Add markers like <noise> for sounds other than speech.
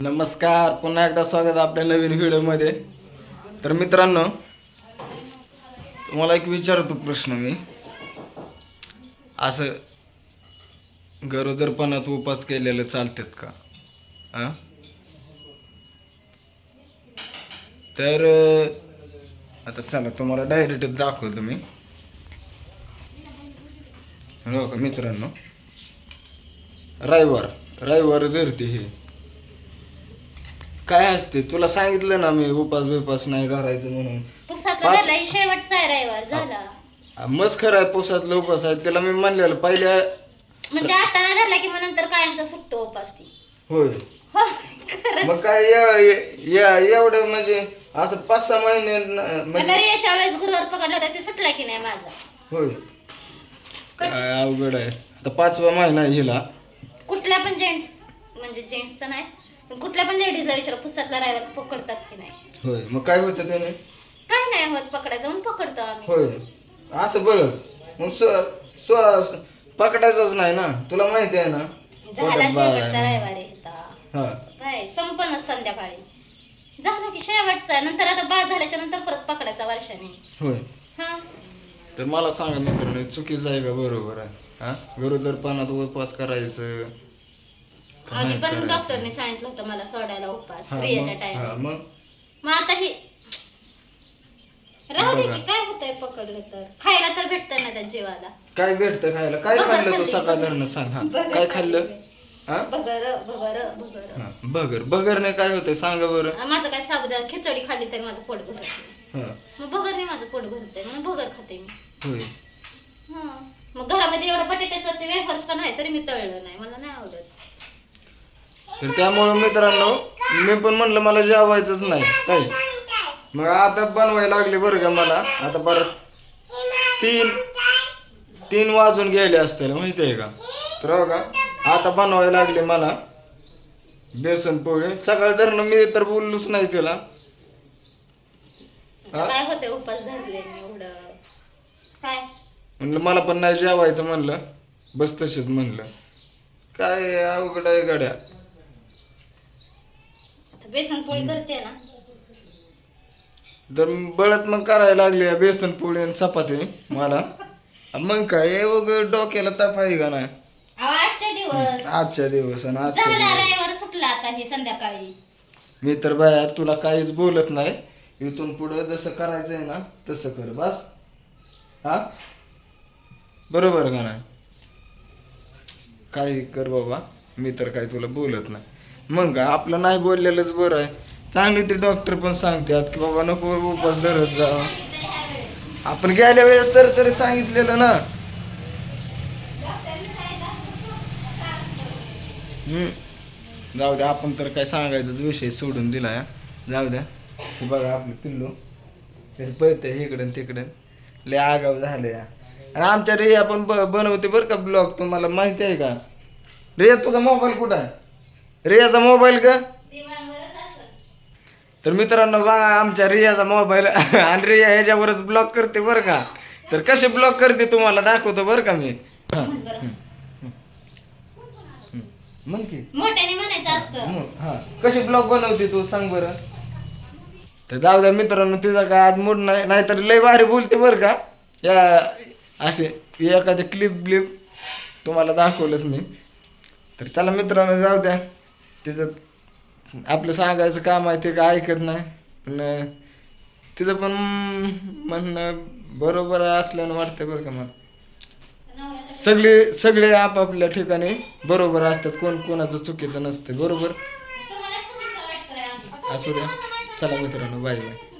नमस्कार पुन्हा एकदा स्वागत आपल्या नवीन व्हिडिओमध्ये. तर मित्रांनो तुम्हाला एक विचारतो प्रश्न मी. असं गरोदरपणात उपास केलेले चालतात का? हां तर आता चला तुम्हाला डायरेक्ट दाखवतो मी. हो का मित्रांनो? रविवार रविवार धरते हे. काय असते? तुला सांगितलं ना मी उपास बिपास नाही धरायचं म्हणून. पुसातला पाच- झाला ही शेवटचा आहे रविवार झाला. आ, मस्त खरं आहे पोसातलं उपास आहे त्याला मी म्हणलेलं पहिल्या म्हणजे आता नाही धरला की मग नंतर कायमचा सुटतो उपास ती. होय. हो. मग काय या- या- या- एवढं म्हणजे असं पाच सहा महिने न- म्हणजे तरी याच्या वेळेस गुरुवार पकडला होता ते सुटला की नाही माझा? होय. काय अवघड आहे. आता पाचवा महिना आहे हिला. कुठल्या पण जेंट्स म्हणजे जेंट्सचं नाही पण कुठल्या पण लेडीजला विचारा पुसातला रविवार पकडतात की नाही. होय मग काय होतं त्याने? काय नाही होत पकडायचं म्हणून पकडतो आम्ही. होय. असं बरंच मग स्व स्व पकडायचंच नाही ना? तुला माहिती आहे ना? झाला पोटात बाळ शेवटचा आहे. हा. काय संपन्न संध्याकाळी. झाला की शेवटचा. नंतर आता बाळ झाल्याच्यानंतर परत पकडायचा वर्षाने. होय. हा. तर मला सांगा मित्रांनो चुकीचं आहे का बरोबर आहे? हा? गरोदरपणात उपवास करायचं आधी पण? डॉक्टरने सांगितलं होतं मला सोडायला उपास हा, प्रियाच्या मग- टाइम हा, मग? मग आता ही राहू दे. की काय होतंय पकडलं तर? खायला तर भेटतं ना त्या जीवाला. काय भेटतं खायला? काय बगर खाल्लं तू खाल्ली, सकाळ बगर. धरणं सांग हा. बगर काय खाल्लं. हा? भगर हा, बगर. बगरने काय होतंय? सांगा बरं. माझं काय साबुदाणा खिचडी खाल्ली तरी माझं पोट भरत नाही. हा. मग भगरने माझं पोट भरतंय म्हणून भगर खाते मी. होय. हा. मग घरामध्ये एवढं बटाट्याचं ते वेफर्स पण आहे तरी मी तळलं नाही. मला नाही आवडत. तर त्यामुळं मित्रांनो मी पण म्हणलं मला जेवायचंच नाही. काय? मग आता बनवायला लागले बरं का मला. आता परत तीन तीन वाजून गेले असतील माहिती आहे का? तर हो का? आता बनवायला लागले मला बेसन पोळी. सकाळ धरणं मी तर बोललोच नाही तिला. आता? काय होते उपास धरले मी एवढं? काय? म्हणलं मला पण नाही जेवायचं म्हणलं. बस तशीच म्हणलं. काय अवघड आहे गड्या? बेसन पोळी करते ना. तर बळत मग करायला लागली बेसन पोळी आणि चपाती मला. <laughs> मग काय उग डोक्याला ताप आहे का नाही? अहो, आजचे दिवस. आजच्या दिवस आणि आजच्या दिवस. रविवार सुटला आता ही संध्याकाळी. मी तर बाया तुला काहीच बोलत नाही. इथून पुढं जसं करायचंय ना तसं कर बस. हा? बरोबर का नाही? काही कर बाबा मी तर काही तुला बोलत नाही. मग आपलं नाही बोललेलंच बरं आहे. चांगली ते डॉक्टर पण सांगतात की बाबा नको उपास धरत जा. आपण गेल्या वेळेस तर तरी सांगितलेलं ना. जाऊ द्या आपण तर काय सांगायचं विषय सोडून दिला या. जाऊ द्या. हे बघा आपलं पिल्लू. ते पळते इकडं तिकडं. लय आगाव झाले या. आणि आमच्या रे आपण ब बनवते बरं का ब्लॉग. तुम्हाला माहिती आहे का? रे तुझा मोबाईल कुठं आहे? रियाचा मोबाईल का? तर मित्रांनो बघा आमच्या रियाचा मोबाईल <laughs> आणि रिया ह्याच्यावरच ब्लॉक करते बरं का. तर कसे ब्लॉक करते तुम्हाला दाखवतो बरं का मी. म्हण की? मोठ्याने म्हणायचं असतं. मग, हा. कशी ब्लॉग बनवते तू सांग बरं. तर जाऊ द्या मित्रांनो तिचा काय आज मूड नाही नाहीतर लय भारी बोलते बरं का. या असे एखादे क्लिप ब्लिप तुम्हाला दाखवलंच मी. तर चला मित्रांनो जाऊ द्या. तिचं आपलं सांगायचं काम आहे ते काय ऐकत नाही. पण तिचं पण म्हणणं बरोबर असल्यानं वाटतं बरं का मला. सगळे सगळे आपापल्या ठिकाणी बरोबर असतात. कोण कोणाचं चुकीचं नसतं बरोबर. असू द्या. चला मित्रांनो बाय बाय.